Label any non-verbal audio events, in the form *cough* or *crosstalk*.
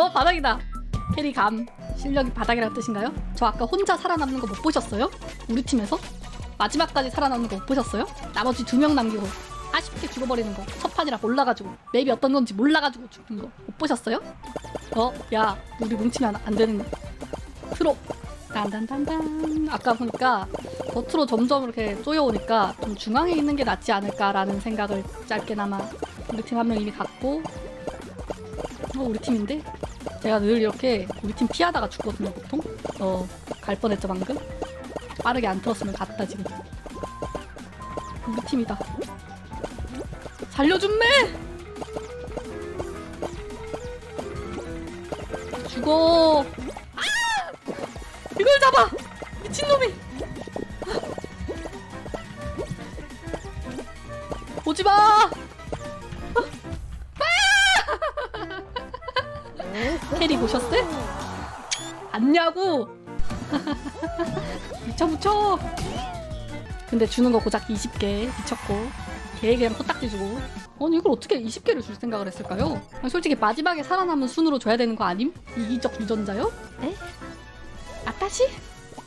어 바닥이다. 캐리 감. 실력이 바닥이라는 뜻인가요? 저 아까 혼자 살아남는 거 못 보셨어요? 우리 팀에서? 마지막까지 살아남는 거 못 보셨어요? 나머지 두 명 남기고 아쉽게 죽어버리는 거. 첫 판이라 몰라가지고 맵이 어떤 건지 몰라가지고 죽는 거 못 보셨어요? 어? 야 우리 뭉치면 안 되는 트로 딴딴딴딴 아까 보니까 겉으로 점점 이렇게 쪼여오니까 좀 중앙에 있는 게 낫지 않을까라는 생각을 짧게나마 우리 팀 한 명 이미 갔고 어 우리 팀인데 제가 늘 이렇게 우리 팀 피하다가 죽거든요 보통? 어갈 뻔했죠 방금? 빠르게 안 틀었으면 갔다 지금. 우리 팀이다. 살려준매! 죽어! 아! 이걸 잡아! 미친놈이! 오지마 아! 캐리 보셨어요? 안냐고 *laughs* 미쳐 붙여 근데 주는 거 고작 20개 미쳤고 걔 그냥 코딱지 주고 아니 이걸 어떻게 20개를 줄 생각을 했을까요? 아니, 솔직히 마지막에 살아남은 순으로 줘야 되는 거 아님? 이기적 유전자요? 에? 아따시?